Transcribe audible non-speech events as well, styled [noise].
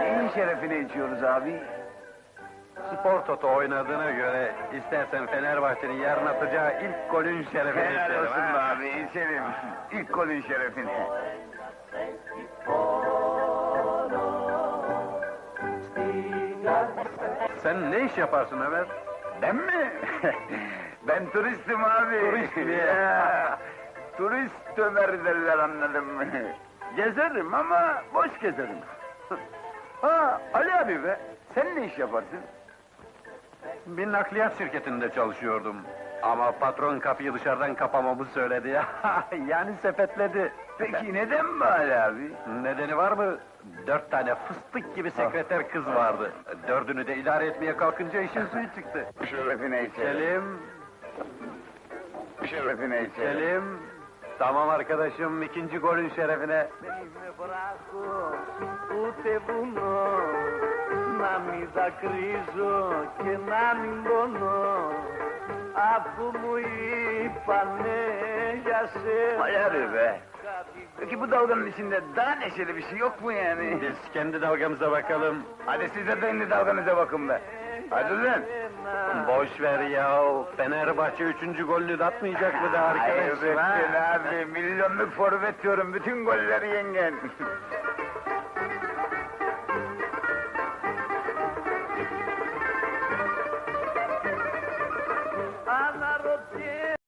Neyin şerefine içiyoruz abi? Spor toto oynadığına göre istersen Fenerbahçe'nin yarın atacağı ilk golün şerefine Helal içelim, olsun be ha? abi, içelim. [laughs] İlk golün şerefine. Sen ne iş yaparsın Ömer? Ben mi? [laughs] ben turistim abi. Turist mi? Ya, [laughs] Turist Ömer derler anladın mı? Gezerim ama boş gezerim. ha Ali abi be, sen ne iş yaparsın? Bir nakliyat şirketinde çalışıyordum. Ama patron kapıyı dışarıdan kapamamı söyledi ya. [laughs] yani sepetledi. Peki neden be Ali abi? Nedeni var mı? Dört tane fıstık gibi sekreter kız vardı. Dördünü de idare etmeye kalkınca işin suyu çıktı. Şerefine içelim. Selim, Şerefine içelim. Selim. Tamam arkadaşım, ikinci golün şerefine. είμαι βράχος, ούτε βουνό Να μην δακρύζω και να μην πονώ Αφού μου είπανε για σένα Ali abi be. Peki bu dalganın içinde daha neşeli bir şey yok mu yani? Biz kendi dalgamıza bakalım. Hadi siz de kendi dalganıza bakın be. Hadi lan. Boş ver ya. Fenerbahçe üçüncü golünü de atmayacak mı da arkadaş? Hayır ha? abi, milyonluk forvet diyorum, bütün golleri yengen.